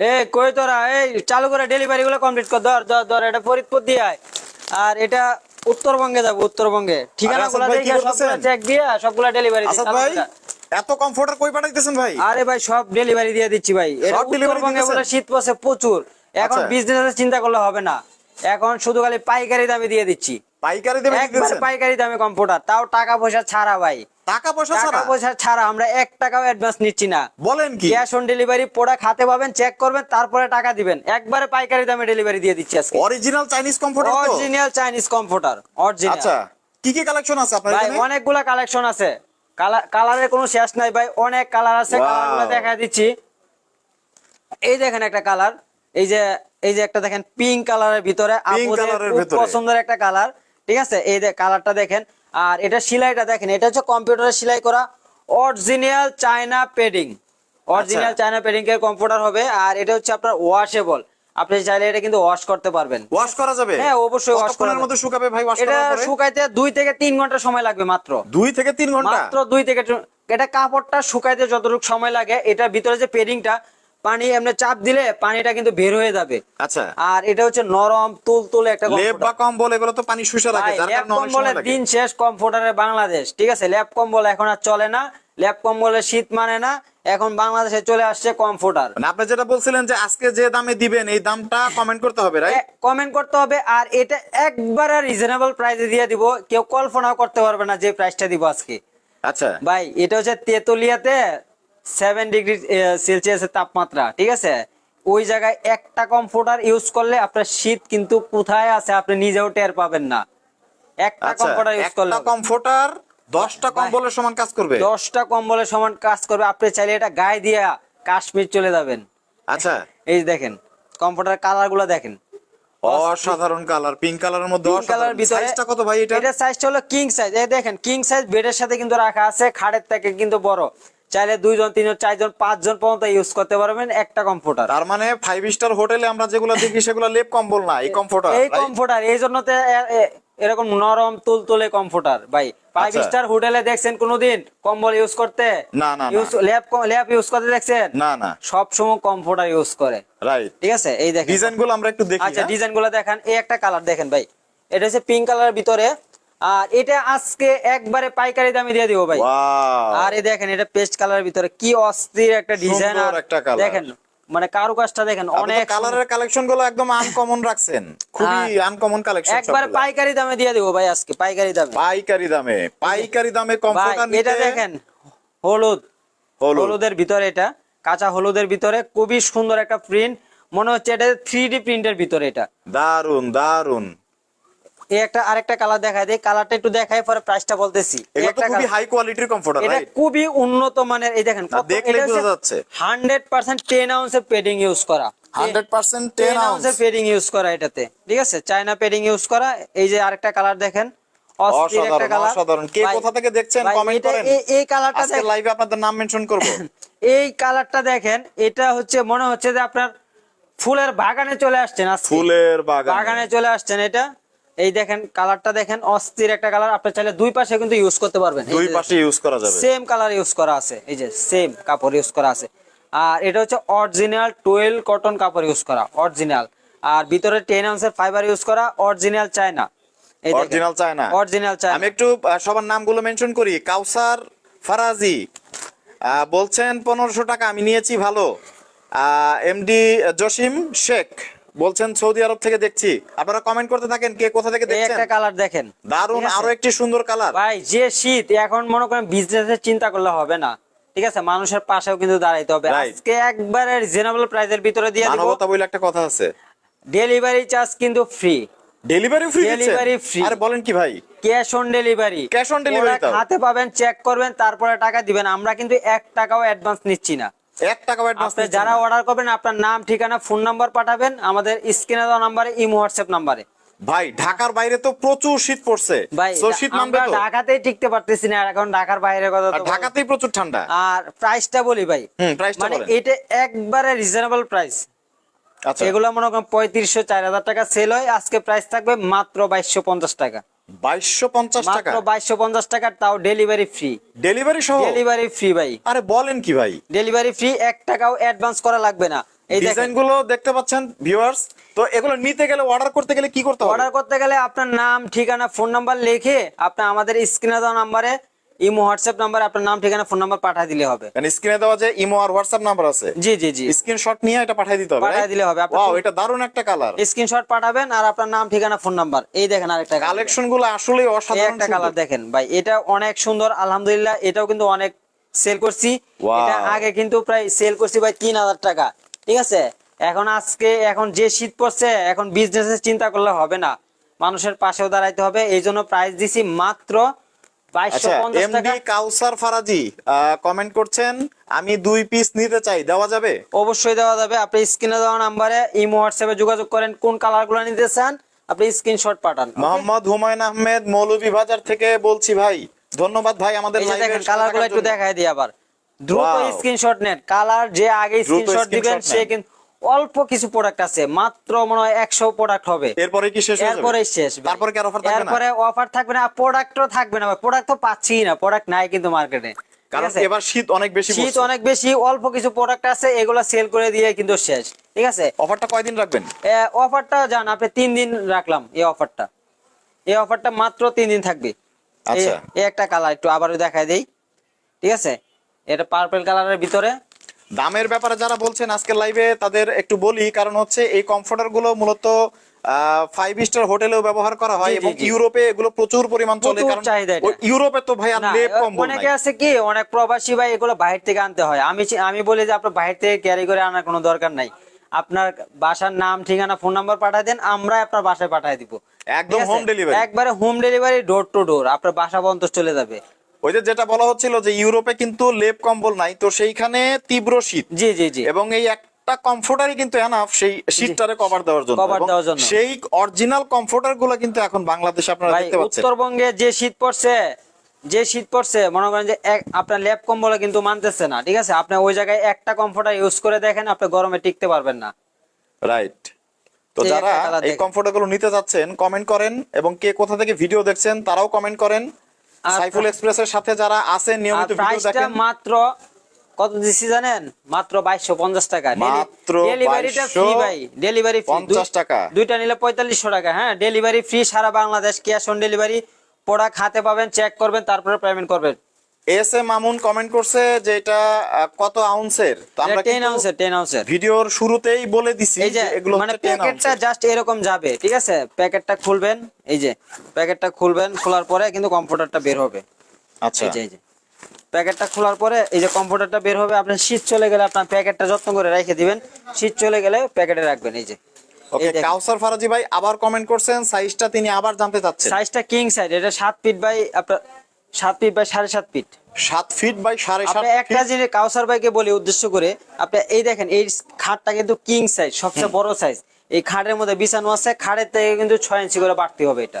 এ কই তোরা? এই চালু করে ডেলিভারি গুলো কমপ্লিট কর। ধর ধর ধর এটা ফরিদপুর দিয়ে আয়। আর এটা উত্তরবঙ্গে যাব উত্তরবঙ্গে। ঠিকানা গুলা দেখে সবগুলা চেক দিয়ে সবগুলা ডেলিভারি আসাদ ভাই এত কমফোর্টার কই পাঠাইতেছেন ভাই? আরে ভাই সব ডেলিভারি দিয়ে দিচ্ছি ভাই। এটা উত্তরবঙ্গে বলে শীত পড়ছে প্রচুর। এখন আচ্ছা। বিজনেসের চিন্তা করলে হবে না। এখন শুধু খালি পাইকারি দামে দিয়ে দিচ্ছি। পাইকারি দেবে একবার পাইকারি দামে কম্পিউটার। তাও টাকা পয়সা ছাড়া ভাই। টাকা পয়সা টাকা ছাড়া? পয়সা ছাড়া আমরা এক টাকাও অ্যাডভান্স নিচ্ছি না। বলেন কি? ক্যাশ অন ডেলিভারি প্রোডাক্ট হাতে পাবেন চেক করবেন তারপরে টাকা দিবেন। একবারে পাইকারি দামে ডেলিভারি দিয়ে দিচ্ছি আজকে। অরিজিনাল চাইনিজ কমফোর্টার তো? অরিজিনাল চাইনিজ কম্পিউটার অরিজিনাল আচ্ছা কি কি কালেকশন আছে আপনার ভাই অনেকগুলা কালেকশন আছে। কালারের কোনো শেষ নাই ভাই অনেক কালার আছে. কালারগুলো দেখা দিচ্ছি। এই দেখেন একটা কালার এই যে এই যে একটা দেখেন পিঙ্ক কালারের ভিতরে ভিতরে। পছন্দের একটা কালার ঠিক আছে? এই যে কালারটা দেখেন আর এটা সেলাইটা দেখেন এটা হচ্ছে কম্পিউটারে সেলাই করা original China padding original. China padding এর কম্পিউটার হবে আর এটা হচ্ছে আপনার ওয়াশেবল আপনি চাইলে এটা কিন্তু ওয়াশ করতে পারবেন। ওয়াশ করা যাবে? হ্যাঁ, অবশ্যই ওয়াশ করার মধ্যে শুকাবে ভাই ওয়াশ এটা শুকাইতে দুই থেকে তিন ঘণ্টা সময় লাগবে মাত্র। দুই থেকে তিন ঘণ্টা? মাত্র দুই থেকে এটা কাপড়টা শুকাইতে যতটুকু সময় লাগে এটা ভিতরে যে পেডিংটা পানি এমনি চাপ দিলে পানিটা কিন্তু বের হয়ে যাবে। আচ্ছা। আর এটা হচ্ছে নরম তুল তুলে একটা লেপ। বা কম্বল এগুলো তো পানি শুষে রাখে যার কারণে অনেক সময় লাগে। দিন শেষ কম্পিউটারে বাংলাদেশ ঠিক আছে? ল্যাপ কম্বল এখন আর চলে না ল্যাপ কম্বলের শীত মানে না এখন বাংলাদেশে চলে আসছে কম্পিউটার মানে আপনি যেটা বলছিলেন যে আজকে যে দামে দিবেন এই দামটা কমেন্ট করতে হবে রাইট কমেন্ট করতে হবে আর এটা একবারে রিজনেবল প্রাইসে দিয়ে দিব কেউ কল্পনাও করতে পারবে না যে প্রাইসটা দিব আজকে। আচ্ছা। ভাই এটা হচ্ছে তেতুলিয়াতে সেভেন ডিগ্রি সেলসিয়াসের তাপমাত্রা ঠিক আছে? ওই জায়গায় একটা কম্পিউটার ইউজ করলে আপনার শীত কিন্তু কোথায় আছে আপনি নিজেও টের পাবেন না। একটা আচ্ছা ইউজ করলে একটা কমফোর্টার দশটা কম্বলের সমান কাজ করবে? দশটা কম্বলের সমান কাজ করবে। আপনি চাইলে এটা গায়ে দিয়ে কাশ্মীর চলে যাবেন। আচ্ছা। এই দেখেন কম্পিউটার কালারগুলো দেখেন। অসাধারণ কালার পিঙ্ক কালারের মধ্যে কালার সাইজটা কত ভাই এটা? এটা সাইজটা হলো কিং সাইজ এই দেখেন কিং সাইজ বেডের সাথে কিন্তু রাখা আছে খাটের থেকে কিন্তু বড়। চাইলে দুইজন তিনজন চারজন পাঁচজন পর্যন্ত ইউজ করতে পারবেন একটা কম্পিউটার তার মানে ফাইভ স্টার হোটেলে আমরা যেগুলো দেখি সেগুলো লেপ কম্বল না এই কমফোর্টার এই কম্পিউটার এই জন্য এরকম নরম তুলতুলে কম্পিউটার ভাই। ফাইভ। স্টার হোটেলে দেখছেন কোনোদিন কম্বল ইউজ করতে? না, না। ইউজ ল্যাপ ল্যাপ ইউজ করতে দেখছেন? না না। সব সময় কম্পিউটার ইউজ করে। রাইট ঠিক আছে? এই দেখেন। ডিজাইনগুলো আমরা একটু দেখি আচ্ছা হ্যাঁ? ডিজাইনগুলো দেখেন। এই একটা কালার দেখেন ভাই। এটা হচ্ছে পিঙ্ক কালারের ভিতরে আর এটা আজকে একবারে পাইকারি দামে দিয়ে দিব ভাই। আর এই দেখেন এটা পেস্ট কালারের ভিতরে কি অস্থির একটা ডিজাইন। আর একটা। দেখেন মানে কারুকাজটা দেখেন অনেক কালারের কালেকশনগুলো একদম আনকমন রাখছেন। খুবই আনকমন কালেকশন একবারে পাইকারি দামে দিয়ে দিব ভাই আজকে পাইকারি দামে। পাইকারি দামে পাইকারি দামে কমফোর্টার এটা দেখেন হলুদ। হলুদ। হলুদের ভিতরে এটা কাঁচা হলুদের ভিতরে খুবই সুন্দর একটা প্রিন্ট মনে হচ্ছে এটা থ্রি ডি প্রিন্টের ভিতরে এটা। দারুণ দারুণ এই একটা আরেকটা কালার দেখায় দেয় কালারটা একটু দেখায় পরে প্রাইসটা বলতেছি। একটা খুবই হাই কোয়ালিটির কমফোর্টার এটা খুবই উন্নত মানের এই দেখেন না, দেখলেই বোঝা যাচ্ছে। হান্ড্রেড পার্সেন্ট টেন আউন্সের পেডিং ইউজ করা। 100% 10 আউন্সের পেডিং ইউজ করা এটাতে। ঠিক আছে? চায়না পেডিং ইউজ করা। এই যে আরেকটা কালার দেখেন। অস্থির একটা অসাধারণ কে কোথা থেকে দেখছেন কমেন্ট করেন। এই কালারটা আজকে লাইভে আপনাদের নাম মেনশন করব। এই কালারটা দেখেন এটা হচ্ছে মনে হচ্ছে যে আপনার ফুলের বাগানে চলে আসছেন। ফুলের বাগানে চলে আসছেন এটা। এই দেখেন কালারটা দেখেন অস্থির একটা কালার। আপনি চাইলে দুই পাশে কিন্তু ইউজ করতে পারবেন। দুই পাশে ইউজ করা যাবে। সেম কালার ইউজ করা আছে। এই যে সেম কাপড় ইউজ করা আছে। আর এটা হচ্ছে অরিজিনাল টুয়েলভ কটন কাপড় ইউজ করা অরিজিনাল আর ভিতরে টেন আউন্সের ফাইবার ইউজ করা original China original China original China আমি একটু সবার নামগুলো মেনশন করি। কাউসার ফারাজি বলছেন পনেরোশো টাকা আমি নিয়েছি ভালো। এমডি জসিম শেখ। বলছেন সৌদি আরব থেকে দেখছি। আপনারা কমেন্ট করতে থাকেন কে কোথা থেকে দেখছেন একটা কালার দেখেন। দারুণ আরও একটি সুন্দর কালার ভাই যে শীত এখন মনে করেন বিজনেসের চিন্তা করলে হবে না। ঠিক আছে? মানুষের পাশেও কিন্তু দাঁড়াইতে হবে. আজকে একবারে রিজনেবল প্রাইসের ভিতরে দিয়ে দিব। মানবতা বলে একটা কথা আছে। ডেলিভারি চার্জ কিন্তু free delivery free delivery free আরে বলেন কি ভাই? Cash on delivery cash on delivery? হাতে পাবেন চেক করবেন তারপরে টাকা দিবেন। আমরা কিন্তু এক টাকাও অ্যাডভান্স নিচ্ছি না। এক টাকা অ্যাডভান্স যারা অর্ডার করবেন আপনার নাম ঠিকানা ফোন নাম্বার পাঠাবেন আমাদের স্ক্রিনে দেওয়া নাম্বারে ইমো হোয়াটসঅ্যাপ নাম্বারে ভাই ঢাকার বাইরে তো প্রচুর শীত পড়ছে। ভাই শীত তো? ঢাকাতেই টিকতে পারতেছি না এখন ঢাকার বাইরে কথা তো ঢাকাতেই প্রচুর ঠান্ডা। আর প্রাইসটা বলি ভাই। হুম, মানে এটা একবারে রিজনেবল প্রাইস আচ্ছা। এগুলো মনে করেন পঁয়ত্রিশশো চার হাজার টাকা সেল হয় আজকে প্রাইস থাকবে মাত্র বাইশশো পঞ্চাশ টাকা। বাইশশো পঞ্চাশ টাকা। মাত্র বাইশশো পঞ্চাশ টাকার তাও ডেলিভারি ফ্রি ডেলিভারি সহ? ডেলিভারি ফ্রি ভাই। আরে বলেন কি ভাই? ডেলিভারি ফ্রি এক টাকাও অ্যাডভান্স করা লাগবে না। এই দেখেন। ডিজাইনগুলো দেখতে পাচ্ছেন ভিউয়ার্স তো এগুলো নিতে গেলে অর্ডার করতে গেলে কি করতে হবে? অর্ডার করতে গেলে আপনার নাম ঠিকানা ফোন নাম্বার লিখে আপনার আমাদের স্ক্রিনে দেওয়া নাম্বারে ইমো হোয়াটসঅ্যাপ নাম্বারে আপনার নাম ঠিকানা ফোন নাম্বার পাঠিয়ে দিলে হবে। মানে স্ক্রিনে দেওয়া যে ইমো আর হোয়াটসঅ্যাপ নাম্বার আছে জি জি জি। স্ক্রিনশট নিয়ে এটা পাঠিয়ে দিতে হবে পাঠিয়ে দিলে হবে। ওয়াও এটা দারুণ একটা কালার স্ক্রিনশট পাঠাবেন আর আপনার নাম ঠিকানা ফোন নাম্বার এই দেখেন আরেকটা কালেকশনগুলো আসলে অসাধারণ একটা। কালার দেখেন ভাই এটা অনেক সুন্দর আলহামদুলিল্লাহ এটাও কিন্তু অনেক সেল করছি। এটা আগে কিন্তু প্রায় সেল করছি ভাই তিন হাজার টাকা ঠিক আছে? এখন আজকে এখন যে শীত পড়ছে এখন বিজনেসের চিন্তা করলে হবে না। মানুষের পাশেও দাঁড়াইতে হবে এই জন্য প্রাইস দিছি মাত্র আচ্ছা এমডি কাউসার ফারাজি কমেন্ট করছেন আমি দুই পিস নিতে চাই দেওয়া যাবে? অবশ্যই দেওয়া যাবে। আপনি স্ক্রিনে দেওয়া নাম্বারে ইমো হোয়াটসঅ্যাপে যোগাযোগ করেন কোন কালারগুলো নিতে চান আপনি স্ক্রিনশট পাঠান মোহাম্মদ হুমায়ুন আহমেদ মৌলভীবাজার থেকে বলছি ভাই। ধন্যবাদ ভাই আমাদের দেখেন কালারগুলো একটু। দেখাই দিই আবার। দ্রুত. স্ক্রিনশট নেন। কালার যে আগে স্ক্রিনশট দিবেন সে কিন্তু অল্প কিছু প্রোডাক্ট আছে মাত্র মনে হয় একশো প্রোডাক্ট হবে। এরপরে কি শেষ এরপরে শেষ তারপরে কি অফার থাকবে না? এরপরে অফার থাকবে না প্রোডাক্টও থাকবে না প্রোডাক্ট তো পাচ্ছি না প্রোডাক্ট নাই কিন্তু মার্কেটে কারণ এবার শীত অনেক বেশি শীত অনেক বেশি অল্প কিছু প্রোডাক্ট আছে এগুলো সেল করে দিয়ে কিন্তু শেষ। ঠিক আছে? অফারটা কয়দিন রাখবেন? অফারটা জান আপনি তিন দিন রাখলাম এই অফারটা এই অফারটা মাত্র তিন দিন থাকবে। আচ্ছা। এই- একটা কালার একটু আবারও দেখাই দেই। ঠিক আছে? এটা পার্পল কালারের ভিতরে। দামের ব্যাপারে যারা বলছেন আজকের লাইভে তাদের একটু বলি কারণ হচ্ছে এই কমফোর্টারগুলো মূলত ফাইভ স্টার হোটেলেও ব্যবহার করা হয় এবং ইউরোপে এগুলো প্রচুর পরিমাণ চলে কারণ ইউরোপে তো ভাই আর লেপ কম্বল অনেকে আছে কি অনেক প্রবাসী ভাই এগুলো বাইরে থেকে আনতে হয়। আমি আমি বলি যে আপনার বাইরে থেকে ক্যারি করে আনার কোনো দরকার নাই। আপনার বাসার নাম ঠিকানা ফোন নাম্বার পাঠিয়ে দেন আমরা আপনার বাসায় পাঠিয়ে দিব। একদম home delivery। একবারে home delivery door to door আপনার বাসা পর্যন্ত চলে যাবে। ওই যে যেটা বলা হচ্ছিল যে ইউরোপে কিন্তু লেপ কম্বল নাই তো সেইখানে তীব্র শীত। জি জি জি। এবং এই একটা কমফোর্টারই কিন্তু এনাফ সেই শীতটারে কভার দেওয়ার জন্য। এবং দেওয়ার জন্য। সেই অরিজিনাল কমফোর্টারগুলো কিন্তু এখন বাংলাদেশে আপনারা দেখতে পাচ্ছেন। উত্তরবঙ্গে যে শীত পড়ছে যে শীত পড়ছে মনে করেন যে এক আপনার ল্যাপ কম্বলে কিন্তু মানতেছে না ঠিক আছে? আপনি ওই জায়গায় একটা কমফোর্টার ইউজ করে দেখেন আপনি গরমে টিকতে পারবেন না। রাইট তো যারা এই। কমফোর্টারগুলো নিতে যাচ্ছেন কমেন্ট করেন এবং কে কোথা থেকে ভিডিও দেখছেন তারাও কমেন্ট করেন। সাইফুল এক্সপ্রেসের সাথে যারা আছেন নিয়মিত ভিডিও দেখেন। মাত্র কত দিছি জানেন? মাত্র বাইশশো পঞ্চাশ টাকা। মাত্র ডেলিভারিটা ফ্রি ভাই। ডেলিভারি ফ্রি 50 টাকা। দুইটা নিলে পঁয়তাল্লিশশো টাকা হ্যাঁ? Delivery free Sara Bangladesh cash on delivery product হাতে পাবেন চেক করবেন তারপরে পেমেন্ট করবেন। এস এ মামুন কমেন্ট করছে যে এটা কত আউন্সের তো আমরা টেন কিন্তু আউন্সের টেন আউন্সের ভিডিওর শুরুতেই বলে দিছি যে এগুলো মানে প্যাকেটটা জাস্ট এরকম যাবে ঠিক আছে? প্যাকেটটা খুলবেন এই যে প্যাকেটটা খুলবেন খোলার পরে কিন্তু কম্পিউটারটা বের হবে। আচ্ছা। এই যে এই যে। প্যাকেটটা খোলার পরে এই যে কম্পিউটারটা বের হবে আপনার শীত চলে গেলে আপনার প্যাকেটটা যত্ন করে রেখে দিবেন। শীত চলে গেলে প্যাকেটে রাখবেন এই যে। ওকে কাউসার ফারাজি ভাই আবার কমেন্ট করছেন সাইজটা তিনি আবার জানতে চাচ্ছেন। সাইজটা কিং সাইজ এটা সাত ফিট বাই আপনার সাত ফিট বাই সাড়ে সাত ফিট সাত ফিট বাই সাড়ে সাত একটা জিনিস কাউসার ভাইকে বলি উদ্দেশ্য করে আপনি এই দেখেন এই খাটটা কিন্তু কিং সাইজ সবচেয়ে বড় সাইজ এই খাটের মধ্যে বিছানো আছে খাটের থেকে কিন্তু ছয় ইঞ্চি করে বাড়তি হবে এটা।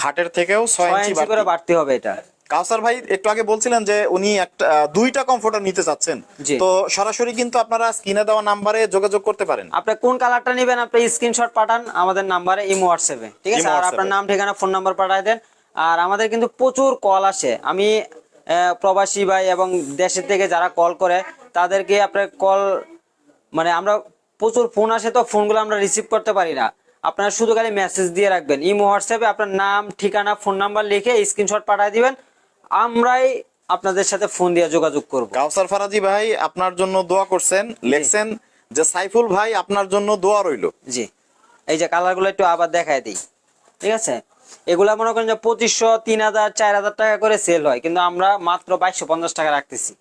খাটের থেকেও ছয় ইঞ্চি করে। বাড়তি হবে এটা। কাউসার ভাই একটু আগে বলছিলেন যে উনি একটা দুইটা কমফোর্টার নিতে চাচ্ছেন। তো সরাসরি কিন্তু আপনারা স্ক্রিনে দেওয়া নাম্বারে যোগাযোগ করতে পারেন। আপনি কোন কালারটা নেবেন আপনি স্ক্রিনশট পাঠান আমাদের নাম্বারে ইমো হোয়াটসঅ্যাপে ঠিক আছে? আর আপনার নাম ঠিকানা ফোন নাম্বার পাঠিয়ে দেন। আর আমাদের কিন্তু প্রচুর কল আসে। আমি প্রবাসী ভাই এবং দেশের থেকে যারা কল করে তাদেরকে আপনার কল মানে আমরা প্রচুর ফোন আসে তো ফোনগুলো আমরা রিসিভ করতে পারি না। আপনারা শুধু খালি মেসেজ দিয়ে রাখবেন। ইমো হোয়াটসঅ্যাপে আপনার নাম ঠিকানা ফোন নাম্বার লিখে স্ক্রিনশট পাঠিয়ে দিবেন। আমরাই আপনাদের সাথে ফোন দিয়ে যোগাযোগ করব। কাউসার ফারাজি ভাই আপনার জন্য দোয়া করছেন। লেখছেন যে সাইফুল ভাই আপনার জন্য দোয়া রইল। জি। এই যে কালারগুলো একটু আবার দেখায় দিই। ঠিক আছে? এগুলা মনে করেন যে পঁচিশশো তিন হাজার চার হাজার টাকা করে সেল হয়। কিন্তু আমরা মাত্র বাইশশো পঞ্চাশ টাকা রাখতেছি।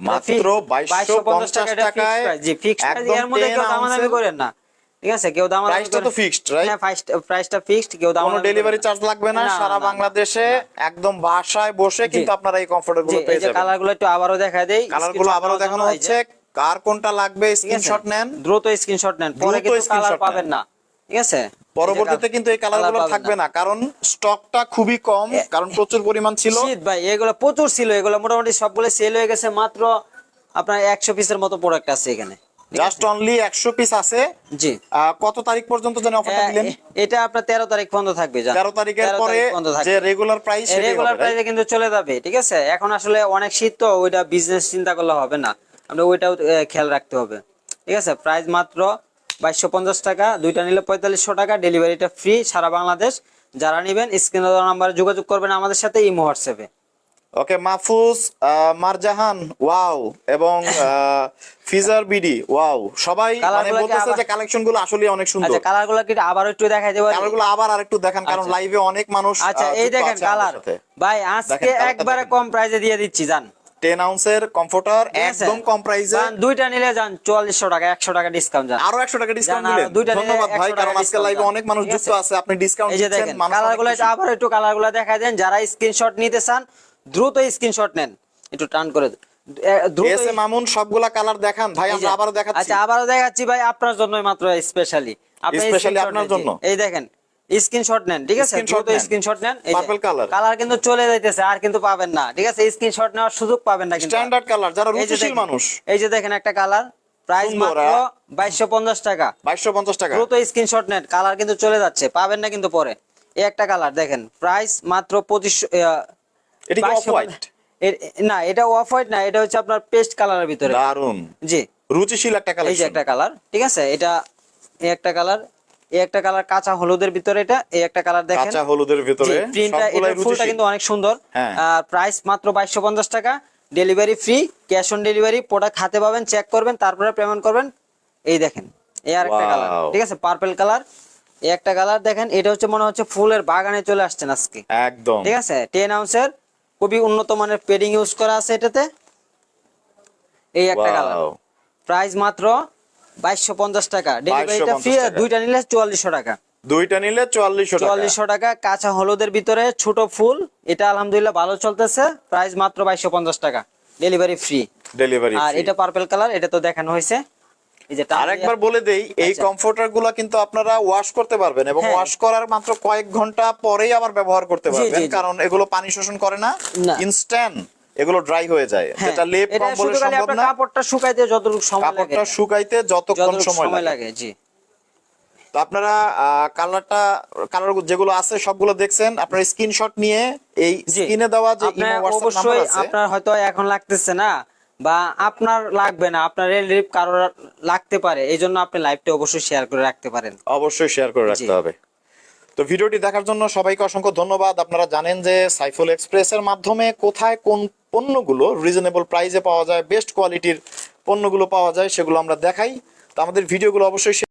মাত্র বাইশশো পঞ্চাশ টাকায় জি ফিক্সড এর মধ্যে কেউ দামাদামি করেন না। ঠিক আছে? কেউ দামাদামি প্রাইসটা তো right? হ্যাঁ প্রাইসটা ফিক্সড কেউ কোনো ডেলিভারি চার্জ লাগবে না সারা। বাংলাদেশে একদম বাসায় বসে কিন্তু আপনারা এই কমফোর্টার জি গুলো এই কালারগুলো একটু আবারও দেখা দেই কালারগুলো আবারও দেখানো হচ্ছে কার কোনটা লাগবে? স্ক্রিনশট নেন। দ্রুত স্ক্রিনশট নেন পরে কিন্তু কালার পাবেন না। ঠিক আছে? পরবর্তীতে কিন্তু এই কালারগুলো থাকবে না কারণ স্টকটা খুবই কম কারণ প্রচুর পরিমাণ ছিল। শীত ভাই এগুলো প্রচুর ছিল এগুলো মোটামুটি সবগুলো সেল হয়ে গেছে মাত্র আপনার একশো পিসের মতো প্রোডাক্ট আছে এখানে। জাস্ট অনলি একশো পিস আছে। জি। কত তারিখ পর্যন্ত জানি অফারটা দিলেন? এটা আপনার তেরো তারিখ পর্যন্ত থাকবে জান। তারিখের পরে। যে রেগুলার প্রাইস রেগুলার প্রাইসে কিন্তু চলে যাবে ঠিক আছে? এখন আসলে অনেক শীত তো ওইটা বিজনেস চিন্তা করলে হবে না। আমরা ওইটাও খেয়াল রাখতে হবে। ঠিক আছে? প্রাইস মাত্র বাইশশো পঞ্চাশ টাকা দুইটা নিলে পঁয়তাল্লিশশো টাকা ডেলিভারিটা ফ্রি সারা বাংলাদেশ। যারা নেবেন স্ক্রিনে দেওয়া নাম্বারে যোগাযোগ করবেন আমাদের সাথে ইমো হোয়াটসঅ্যাপে। ওকে মাহফুজ মারজাহান ওয়াও এবং ফিজার বিডি ওয়াও। সবাই মানে বলতেছে যে কালেকশনগুলো আসলে অনেক সুন্দর। আচ্ছা কালারগুলো কি আবার একটু দেখাই দেবো কালারগুলো আবার আরেকটু দেখান কারণ আচ্ছা। লাইভে অনেক মানুষ আচ্ছা এই দেখেন কালার ভাই আজকে একবারে কম প্রাইসে দিয়ে দিচ্ছি জান। 10 আউন্সের কমফোর্টার একদম কম প্রাইসে দুইটা নিলে যান চুয়াল্লিশশো টাকা একশো টাকা ডিসকাউন্ট যান আরও 100 টাকা ডিসকাউন্ট দিলেন। দুইটা ধন্যবাদ ভাই কারণ আজকে লাইভে অনেক মানুষ যুক্ত আছে? আপনি ডিসকাউন্ট দিচ্ছেন কালারগুলো আবার একটু কালারগুলো দেখা দেন যারা স্ক্রিনশট নিতে চান দ্রুত স্ক্রিনশট নেন। একটু টান করে এস এ মামুন সবগুলা কালার দেখান। ভাই আমরা আবারও দেখাচ্ছি। আচ্ছা আবারও দেখাচ্ছি ভাই আপনার জন্যই মাত্র স্পেশালি Specially আপনার জন্য? এই দেখেন স্ক্রিনশট নেন ঠিক আছে? দ্রুত। স্ক্রিনশট নেন Purple color। কালার কিন্তু চলে যাইতেছে আর কিন্তু পাবেন না ঠিক আছে? স্ক্রিনশট নেওয়ার সুযোগ পাবেন না কিন্তু স্ট্যান্ডার্ড কালার যারা রুচিশীল মানুষ। এই যে দেখেন একটা কালার প্রাইস মাত্র হ্যাঁ? বাইশশো পঞ্চাশ টাকা। 2250 টাকা। দ্রুত স্ক্রিনশট নেন কালার কিন্তু চলে যাচ্ছে পাবেন না কিন্তু পরে। এই একটা কালার দেখেন প্রাইস মাত্র পঁচিশশো এটা কি অফ হোয়াইট না এটা অফ হোয়াইট না এটা হচ্ছে আপনার পেস্ট কালারের ভিতরে। দারুণ জি। রুচিশীল একটা এই যে একটা কালার ঠিক আছে? এটা এই একটা কালার এই একটা কালার কাঁচা হলুদের ভিতরে এটা এই একটা কালার দেখেন। কাঁচা হলুদের ভিতরে প্রিন্টটা এটা ফুলটা কিন্তু অনেক সুন্দর। হ্যাঁ। আর প্রাইস মাত্র বাইশশো পঞ্চাশ টাকা। Delivery free cash on delivery product হাতে পাবেন চেক করবেন তারপরে পেমেন্ট করবেন। এই দেখেন এই আর একটা কালার। ঠিক আছে? পার্পল কালার এই একটা কালার দেখেন এটা হচ্ছে মনে হচ্ছে ফুলের বাগানে চলে আসছেন আজকে। একদম। ঠিক আছে? টেন আউন্সের খুবই উন্নত মানের পেডিং ইউজ করা আছে এটাতে। এই একটা কালার। প্রাইস মাত্র বাইশশো পঞ্চাশ টাকা। ডেলিভারিটা ফ্রি দুইটা নিলে চুয়াল্লিশশো টাকা। দুইটা নিলে 4400 টাকা। চুয়াল্লিশশো টাকা কাঁচা হলুদের ভিতরে ছোট ফুল এটা আলহামদুলিল্লাহ ভালো চলতেছে প্রাইস মাত্র বাইশশো পঞ্চাশ টাকা। ডেলিভারি ফ্রি ডেলিভারি আর এটা পার্পল কালার এটা তো দেখানো হয়েছে। যে বলে দেই এই আচ্ছা। কমফোর্টারগুলো কিন্তু আপনারা ওয়াশ করতে পারবেন এবং হ্যাঁ। ওয়াশ করার মাত্র কয়েক ঘণ্টা পরেই আবার ব্যবহার করতে পারবেন। কারণ এগুলো পানি শোষণ করে না। ইনস্ট্যান্ট এগুলো ড্রাই হয়ে যায়। হ্যাঁ, যেটা লেপ কম্বলে সম্ভব না। কাপড়টা শুকাইতে যতটুকু সময় লাগে। কাপড়টা শুকাইতে যতক্ষণ সময় লাগে। জি। তো আপনারা কালারটা কালার যেগুলো আছে সবগুলো দেখছেন আপনারা স্ক্রিনশট নিয়ে এই। স্ক্রিনে দেওয়া যে ইমো হোয়াটসঅ্যাপ নাম্বার অবশ্যই আপনার হয়তো এখন লাগতেছে না বা আপনার লাগবে না আপনার রিলেটিভ কারোর লাগতে পারে এই জন্য আপনি লাইভটা অবশ্যই শেয়ার করে রাখতে পারেন। অবশ্যই শেয়ার করে রাখতে হবে। তো ভিডিওটি দেখার জন্য সবাইকে অসংখ্য ধন্যবাদ। আপনারা জানেন যে সাইফুল এক্সপ্রেসের মাধ্যমে কোথায় কোন পণ্যগুলো রিজনেবল প্রাইসে পাওয়া যায় বেস্ট কোয়ালিটির পণ্যগুলো পাওয়া যায়, সেগুলো আমরা দেখাই। তো আমাদের ভিডিওগুলো অবশ্যই